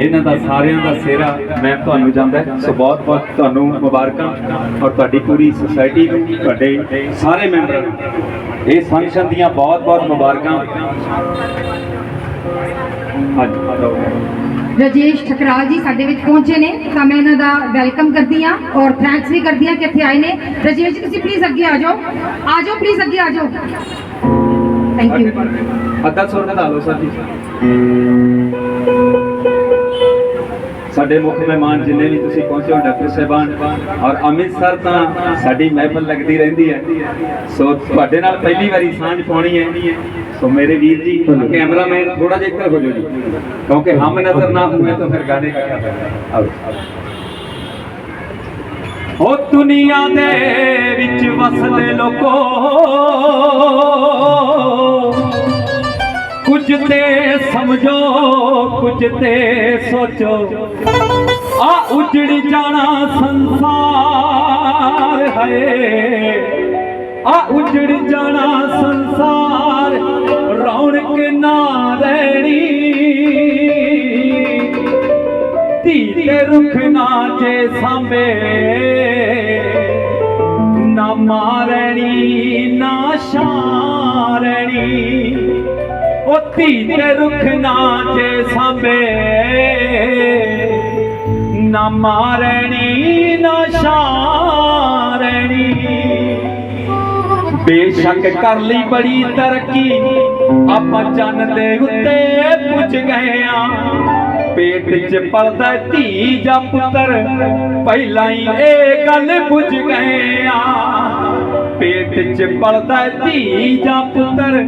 ਇਹਨਾਂ ਦਾ ਸਾਰਿਆਂ ਦਾ ਸਿਹਰਾ ਮੈਂ ਤੁਹਾਨੂੰ ਜਾਂਦਾ ਸੋ ਬਹੁਤ ਬਹੁਤ ਤੁਹਾਨੂੰ ਮੁਬਾਰਕਾਂ ਔਰ ਤੁਹਾਡੀ ਪੂਰੀ ਸੁਸਾਇਟੀ ਨੂੰ ਤੁਹਾਡੇ ਸਾਰੇ ਮੈਂਬਰਾਂ ਨੂੰ। ਇਸ ਫੰਕਸ਼ਨ ਦੀਆਂ ਬਹੁਤ ਬਹੁਤ ਮੁਬਾਰਕਾਂ। ਰਜੇਸ਼ ਠਕਰਾਲ ਜੀ ਸਾਡੇ ਵਿੱਚ ਪਹੁੰਚੇ ਨੇ ਤਾਂ ਮੈਂ ਇਹਨਾਂ ਦਾ ਵੈਲਕਮ ਕਰਦੀ ਹਾਂ ਔਰ ਥੈਂਕਸ ਵੀ ਕਰਦੀ ਹਾਂ ਕਿ ਇੱਥੇ ਆਏ ਨੇ। ਰਜੇਸ਼ ਜੀ ਤੁਸੀਂ ਪਲੀਜ਼ ਅੱਗੇ ਆ ਜਾਓ। ਆ ਜਾਓ ਪਲੀਜ਼ ਅੱਗੇ ਆ ਜਾਓ। ਥੈਂਕ ਯੂ ਅੱਧਾ ਸੌ ਰੁਪਏ ਲਾ ਲਓ ਸਰ ਜੀ। ਸਾਡੇ ਮੁੱਖ ਮਹਿਮਾਨ ਜਿੰਨੇ ਵੀ ਤੁਸੀਂ ਪਹੁੰਚੇ ਹੋ ਡਾਕਟਰ ਸਾਹਿਬਾਨ ਔਰ ਅਮਿਤ ਸਰ ਤਾਂ ਸਾਡੀ ਮਹਿਫਲ ਲੱਗਦੀ ਰਹਿੰਦੀ ਹੈ। ਸੋ ਤੁਹਾਡੇ ਨਾਲ ਪਹਿਲੀ ਵਾਰੀ ਸਾਂਝ ਪਾਉਣੀ ਹੈ। ਸੋ ਮੇਰੇ ਵੀਰ ਜੀ ਕੈਮਰਾਮੈਨ ਥੋੜਾ ਜਿਹਾ ਇੱਧਰ ਹੋ ਜਾਓ ਜੀ। ਕਿਉਂਕਿ ਹਮ ਨਜ਼ਰ ਨਾ ਹੋਏ ਤਾਂ ਫਿਰ ਗਾਣੇ ਕਾ ਆਓ। ਹੋ ਦੁਨੀਆ ਦੇ ਵਿੱਚ ਵਸਦੇ ਲੋਕੋ ਕੁਝ ਤੇ ਸਮਝੋ ਕੁਝ ਤੇ ਸੋਚੋ। ਆ ਉਜੜ ਜਾਣਾ ਸੰਸਾਰ ਹੈ ਆ ਉਜੜ ਜਾਣਾ ਸੰਸਾਰ, ਰੌਣਕ ਨਾ ਰਹਿਣੀ। ਧੀ ਤੇ ਰੁੱਖ ਨਾ ਜੇ ਸਾਂਭੇ, ਨਾ ਮਾਰਣੀ ਨਾ ਸ਼ਾਰਣੀ ਉਹ ਧੀ ਤੇ ਰੁੱਖ ਨਾ ਜੇ ਸਾਂਭੇ। ਨਾ ਮਾਰਣੀ, ਨਾ ਸ਼ਾਰਣੀ ਬੇਸ਼ੱਕ ਕਰ ਲਈ ਬੜੀ ਤਰੱਕੀ। ਆਪਾਂ ਚੰਨ ਦੇ ਉੱਤੇ ਪੁੱਜ ਗਏ ਆ। ਪੇਟ 'ਚ ਪਲਦਾ ਧੀ ਜਾਂ ਪੁੱਤਰ। ਪਹਿਲਾਂ ਹੀ ਇਹ ਗੱਲ ਪੁੱਜ ਗਏ ਆ। 'ਚ ਪਲਦਾ ਧੀ ਜਾਂ ਪੁੱਤਰ,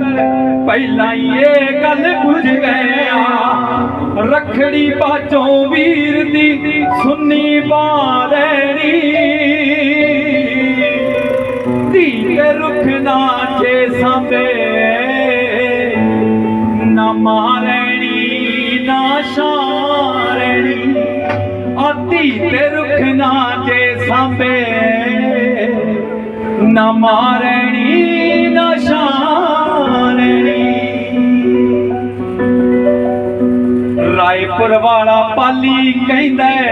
ਪਹਿਲਾਂ ਹੀ ਇਹ ਗੱਲ ਬੁੱਝ ਗਏ ਆ ਰਖੜੀ ਬਾਝੋਂ ਵੀਰ ਦੀ ਸੁੰਨੀ ਬਾਰਣੀ ਧੀ ਦੇ ਰੁੱਖ ਨਾ ਜੇ ਸਾਂਭੇ ਨਾ ਮਾਰਣੀ ਨਾ ਸ਼ਾਰਣੀ ਰਾਏਪੁਰ ਵਾਲਾ ਪਾਲੀ ਕਹਿੰਦਾ ਹੈ,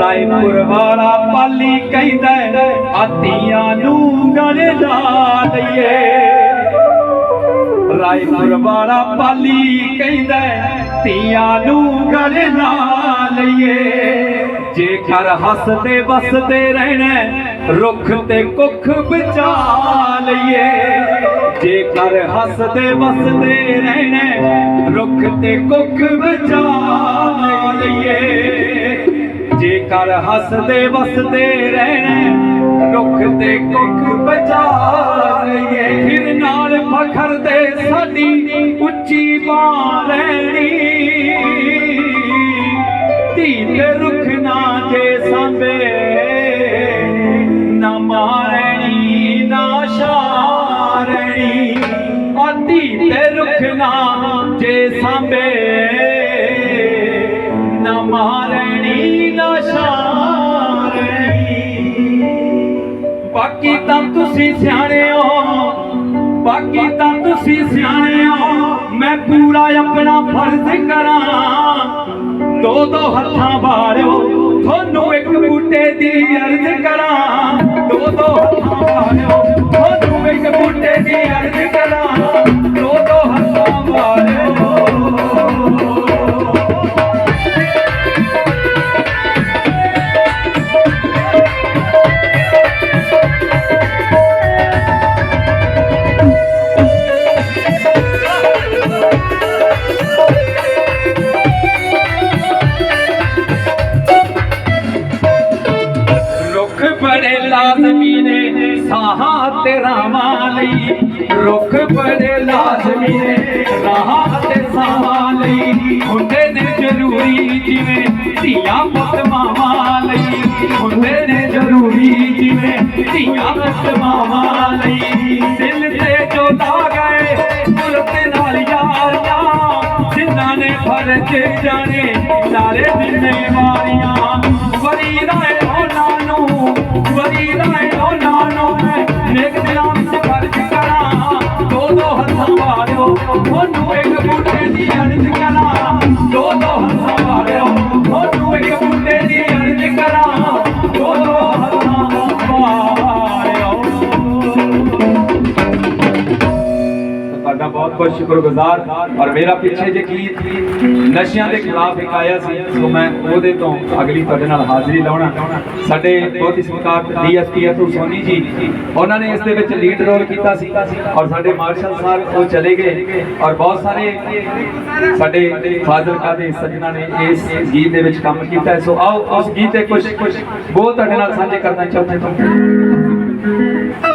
ਰਾਏਪੁਰ ਵਾਲਾ ਪਾਲੀ ਕਹਿੰਦਾ ਹੈ, ਆਤੀਆਂ ਨੂੰ ਗਲ ਲਾ ਲਈਏ। ਰਾਏਪੁਰ ਵਾਲਾ ਪਾਲੀ ਕਹਿੰਦਾ ਤੀਆਂ ਨੂੰ ਗਲ ਲਾ ਲਈਏ। ਜੇ ਘਰ ਹੱਸਦੇ ਵਸਦੇ ਰਹਿਣਾ ਰੁੱਖ ਤੇ ਕੁੱਖ ਬਚਾ ਲਈਏ। ਜੇ ਘਰ ਹੱਸਦੇ ਵਸਦੇ ਰਹਿਣਾ ਰੁੱਖ ਤੇ ਕੁੱਖ ਬਚਾ ਲਈਏ। ਜੇ ਘਰ ਹੱਸਦੇ ਵਸਦੇ ਰਹਿਣਾ ਰੁੱਖ ਤੇ ਕੁੱਖ ਬਚਾ ਲਈਏ। ਫਿਰ ਨਾਲ ਫਖਰ ਦੇ ਸਾਡੀ ਉੱਚੀ ਬਾਂ ਰਹਿਣੀ ਧੀ ਰੁੱਖ ਨਾ ਜੇ ਸਾਂਭੇ। ਨਾ ਮਾਰਣੀ, ਨਾ ਸ਼ਾਰਣੀ ਆ ਤੇ ਰੁੱਖ ਨਾ ਜੇ ਸਾਂਭੇ। ਨਾ ਮਾਰਣੀ, ਨਾ ਸ਼ਾਰਣੀ ਬਾਕੀ ਤਾਂ ਤੁਸੀਂ ਸਿਆਣੇ ਹੋ ਬਾਕੀ ਤਾਂ ਤੁਸੀਂ ਸਿਆਣੇ ਹੋ ਮੈਂ ਪੂਰਾ ਆਪਣਾ ਫਰਜ਼ ਕਰਾਂ। ਦੋ ਦੋ ਹੱਥਾਂ ਬਾਰਿਓ, ਤੁਹਾਨੂੰ ਇੱਕ ਬੂਟੇ ਦੀ ਅਰਜ਼ ਕਰਾਂ। ਦੋ ਦੋ ਹੱਥਾਂ ਬਾਰਿਓ, ਤੁਹਾਨੂੰ ਇੱਕ ਬੂਟੇ ਦੀ ਅਰਜ਼ ਕਰਾਂ। ਦੋ ਦੋ ਹੱਥਾਂ ਬਾਰਿਓ ਰਾਵਾਂ ਲਈ, ਰੁੱਖ ਬੜੇ ਲਾਜ਼ਮੀ ਨੇ, ਰਾਹਾਂ ਤੇ ਸਾਹਾਂ ਲਈ। ਹੁੰਦੇ ਨੇ ਜ਼ਰੂਰੀ ਜਿਵੇਂ ਧੀਆਂ ਪੁੱਤ ਮਾਵਾਂ ਲਈ। ਹੁੰਦੇ ਨੇ ਜ਼ਰੂਰੀ ਜਿਵੇਂ ਧੀਆਂ ਪੁੱਤ ਮਾਵਾਂ ਲਈ। ਦਿਲ ਤੇ ਜੋ ਲਾ ਗਏ ਮੁਰਤ ਨਾਲ ਯਾਰੀਆਂ। ਜਿਨ੍ਹਾਂ ਨੇ ਫਰਜ਼ ਜਾਣੇ ਸਾਰੇ ਜ਼ਿੰਮੇਵਾਰੀਆਂ ਵਰੀ ਰਾਏ ਸ਼ੁਕਰਗੁਜ਼ਾਰ ਔਰ ਮੇਰਾ ਪਿੱਛੇ ਜੇ ਗੀਤ ਨਸ਼ਿਆਂ ਦੇ ਖਿਲਾਫ ਇੱਕ ਆਇਆ ਸੀ, ਸੋ ਮੈਂ ਉਹਦੇ ਤੋਂ ਅਗਲੀ ਤੁਹਾਡੇ ਨਾਲ ਹਾਜ਼ਰੀ ਲਾਉਣਾ। ਸਾਡੇ ਬਹੁਤ ਹੀ ਸਤਿਕਾਰ ਡੀਐਸਪੀ ਅਤੁਲ ਸੋਨੀ ਜੀ, ਉਹਨਾਂ ਨੇ ਇਸ ਦੇ ਵਿੱਚ ਲੀਡ ਰੋਲ ਕੀਤਾ ਸੀ ਔਰ ਸਾਡੇ ਮਾਰਸ਼ਲ ਸਾਹਿਬ ਉਹ ਚਲੇ ਗਏ ਔਰ ਬਹੁਤ ਸਾਰੇ ਸਾਡੇ ਫਾਜ਼ਿਲਕਾ ਦੇ ਸੱਜਣਾ ਨੇ ਇਸ ਗੀਤ ਦੇ ਵਿੱਚ ਕੰਮ ਕੀਤਾ। ਸੋ ਆਓ, ਉਸ ਗੀਤ ਦੇ ਕੁਝ ਕੁਝ ਬਹੁਤ ਤੁਹਾਡੇ ਨਾਲ ਸਾਂਝੇ ਕਰਨਾ ਚਾਹੁੰਦੇ ਹਾਂ।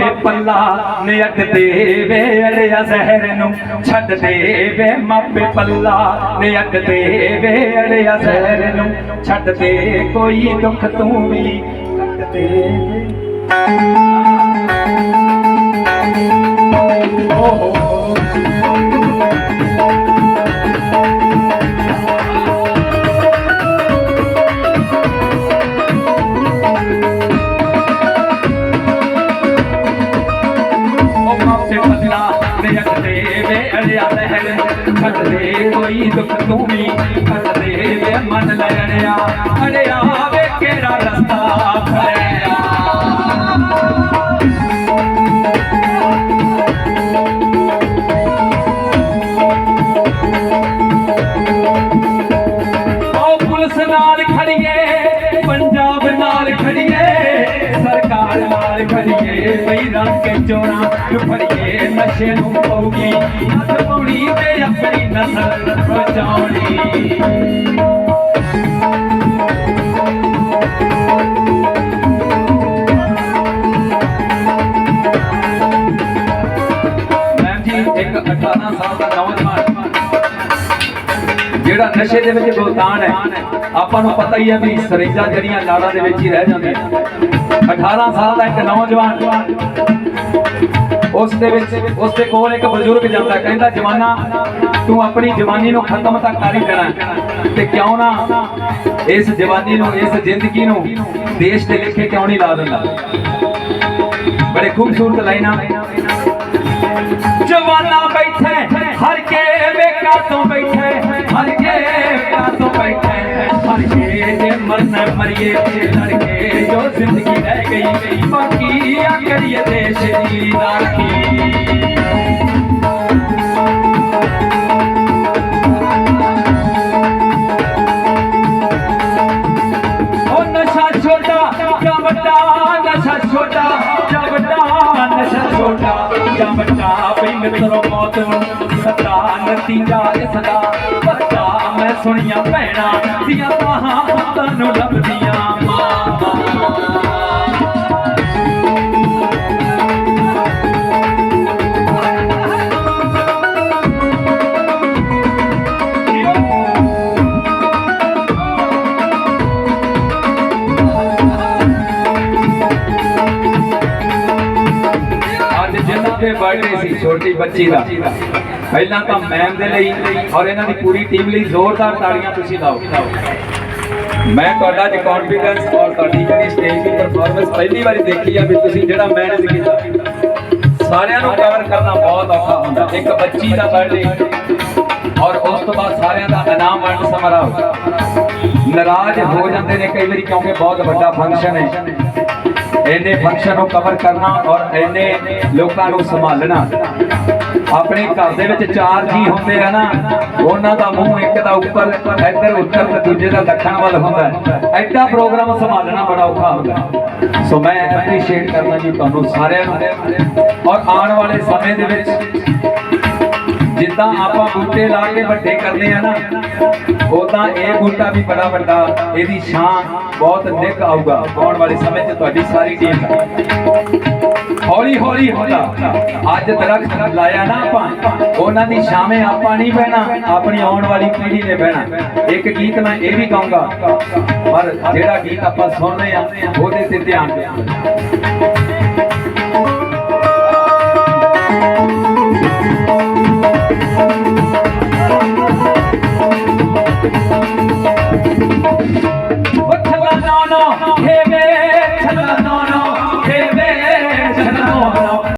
ਹੋ ਪੱਲਾ ਨੇ ਅੱਡ ਦੇ ਵੇ ਅੜਿਆ ਜ਼ਹਿਰ ਨੂੰ ਛੱਡ ਦੇ ਮਾਪੇ ਪੱਲਾ ਨੇ ਅੱਡ ਦੇ ਵੇ ਅੜਿਆ ਜ਼ਹਿਰ ਨੂੰ ਛੱਡ ਦੇ ਕੋਈ ਦੁੱਖ ਤੂੰ ਵੀ ਕੱਟ ਦੇ ਓ ਵੇ ਅੜਿਆ ਜ਼ਹਿਰ ਕੋਈ ਦੁੱਖ ਤੂੰ ਵੀ ਕੱਟ ਦੇ ਵੇ ਮਨ ਲੜਿਆ ਅੜਿਆ ਵੇ ਕਿਹੜਾ ਰੰਗ ਕੇ ਫੜੀਏ ਨਸ਼ੇ ਨੂੰ ਪਊਗੀ ਹੱਥ ਪੌੜੀ ਤੇ ਆਪਣੀ ਨਸਲ ਬਚਾਉਣੀ। ਨਸ਼ੇ ਦੇ ਵਿੱਚ ਗੁਲਤਾਨ ਹੈ। ਆਪਾਂ ਨੂੰ ਪਤਾ ਹੀ ਹੈ ਵੀ ਸਰਿੰਜਾਂ ਜਿਹੜੀਆਂ ਲਾੜਾਂ ਦੇ ਵਿੱਚ ਹੀ ਰਹਿ ਜਾਂਦੀਆਂ 18 ਸਾਲ ਦਾ ਇੱਕ ਨੌਜਵਾਨ, ਉਸ ਦੇ ਵਿੱਚ, ਉਸ ਦੇ ਕੋਲ ਇੱਕ ਬਜ਼ੁਰਗ ਜਾਂਦਾ ਕਹਿੰਦਾ, ਜਵਾਨਾ, ਤੂੰ ਆਪਣੀ ਜਵਾਨੀ ਨੂੰ ਖਤਮ ਤਾਂ ਕਰ ਹੀ ਦੇਣਾ ਤੇ ਕਿਉਂ ਨਾ ਇਸ ਜਵਾਨੀ ਨੂੰ, ਇਸ ਜ਼ਿੰਦਗੀ ਨੂੰ ਦੇਸ਼ ਦੇ ਲਿਖੇ ਕਿਉਂ ਨਹੀਂ ਲਾ ਦਿੰਦਾ ਬੜੇ ਖੂਬਸੂਰਤ ਲਾਈਨਾਂ। ਜਵਾਨਾ ਬੈਠੇ ਹਰ ਕੇ ਕੇ ਜੇ ਮਰਨਾ ਮਰੀਏ ਲੜਕੇ ਜੋ ਜ਼ਿੰਦਗੀ ਰਹਿ ਗਈ ਬਾਕੀ ਆ ਕਰੀਏ ਦੇਸ਼ ਦੀ ਰਾਖੀ ਉਹ ਨਸ਼ਾ ਛੋਟਾ ਜਾਂ ਵੱਡਾ ਨਸ਼ਾ ਛੋਟਾ ਮੈਂ ਸੁਣੀਆਂ ਭੈਣਾਂ ਦੀਆਂ ਬਾਹਾਂ ਪੁੱਤਾਂ ਨੂੰ ਲੱਭਦੀਆਂ ਅੱਜ ਜਿਨ੍ਹਾਂ ਦੇ ਬਰਥਡੇ ਸੀ, ਛੋਟੀ ਬੱਚੀ ਦਾ। ਪਹਿਲਾਂ ਤਾਂ ਮੈਮ ਦੇ ਲਈ ਔਰ ਇਹਨਾਂ ਦੀ ਪੂਰੀ ਟੀਮ ਲਈ ਜ਼ੋਰਦਾਰ ਤਾੜੀਆਂ ਤੁਸੀਂ ਲਾਓ ਮੈਂ ਤੁਹਾਡਾ ਅੱਜ ਕੌਨਫੀਡੈਂਸ ਔਰ ਤੁਹਾਡੀ ਜਿਹੜੀ ਸਟੇਜ ਦੀ ਪਰਫਾਰਮੈਂਸ ਪਹਿਲੀ ਵਾਰੀ ਦੇਖੀ ਆ ਵੀ ਤੁਸੀਂ ਜਿਹੜਾ ਮੈਨੇਜ ਕੀਤਾ। ਸਾਰਿਆਂ ਨੂੰ ਕਵਰ ਕਰਨਾ ਬਹੁਤ ਔਖਾ ਹੁੰਦਾ। ਇੱਕ ਬੱਚੀ ਦਾ ਬਰਥਡੇ ਔਰ ਉਸ ਤੋਂ ਬਾਅਦ ਸਾਰਿਆਂ ਦਾ ਇਨਾਮ ਵੰਡ ਸਮਾਰੋਹ। ਨਾਰਾਜ਼ ਹੋ ਜਾਂਦੇ ਨੇ ਕਈ ਵਾਰੀ ਕਿਉਂਕਿ ਬਹੁਤ ਵੱਡਾ ਫੰਕਸ਼ਨ ਹੈ। ਇੰਨੇ ਫੰਕਸ਼ਨ ਨੂੰ ਕਵਰ ਕਰਨਾ ਔਰ ਇੰਨੇ ਲੋਕਾਂ ਨੂੰ ਸੰਭਾਲਣਾ। ਆਪਣੇ ਘਰ ਦੇ ਵਿੱਚ ਚਾਰ ਜੀ ਹੁੰਦੇ ਆ ਨਾ, ਉਹਨਾਂ ਦਾ ਮੂੰਹ ਇੱਕ ਦਾ ਉੱਪਰ, ਇੱਧਰ ਉੱਤਰ ਤੇ ਦੂਜੇ ਦਾ ਦੱਖਣ ਵੱਲ ਹੁੰਦਾ ਐਡਾ ਪ੍ਰੋਗਰਾਮ ਸੰਭਾਲਣਾ ਬੜਾ ਔਖਾ ਹੁੰਦਾ ਸੋ ਮੈਂ ਐਪਰੀਸ਼ੀਏਟ ਕਰਨਾ ਜੀ ਤੁਹਾਨੂੰ ਸਾਰਿਆਂ ਨੂੰ। ਔਰ ਆਉਣ ਵਾਲੇ ਸਮੇਂ ਦੇ ਵਿੱਚ ਜਿੱਦਾਂ ਆਪਾਂ ਬੂਟੇ ਲਾ ਕੇ ਵੱਡੇ ਕਰਦੇ ਆ ਨਾ ਉਦਾਂ ਇਹ ਬੂਟਾ ਵੀ ਬੜਾ ਵੱਡਾ, ਇਹਦੀ ਛਾਂ ਬਹੁਤ ਨਿੱਘ ਆਊਗਾ। ਆਉਣ ਵਾਲੇ ਸਮੇਂ 'ਚ ਤੁਹਾਡੀ ਸਾਰੀ ਟੀਮ ਹੌਲੀ ਹੌਲੀ ਹੁੰਦਾ। ਅੱਜ ਦਰਖਤ ਲਾਇਆ ਨਾ ਆਪਾਂ, ਉਹਨਾਂ ਦੀ ਛਾਵੇਂ ਆਪਾਂ ਨਹੀਂ ਬਹਿਣਾ, ਆਪਣੀ ਆਉਣ ਵਾਲੀ ਪੀੜ੍ਹੀ ਨੇ ਬਹਿਣਾ। ਇੱਕ ਗੀਤ ਮੈਂ ਇਹ ਵੀ ਗਾਉਂਗਾ ਪਰ ਜਿਹੜਾ ਗੀਤ ਆਪਾਂ ਸੁਣ ਰਹੇ ਆ, ਉਹਦੇ ਤੇ ਧਿਆਨ ਦਿਓ।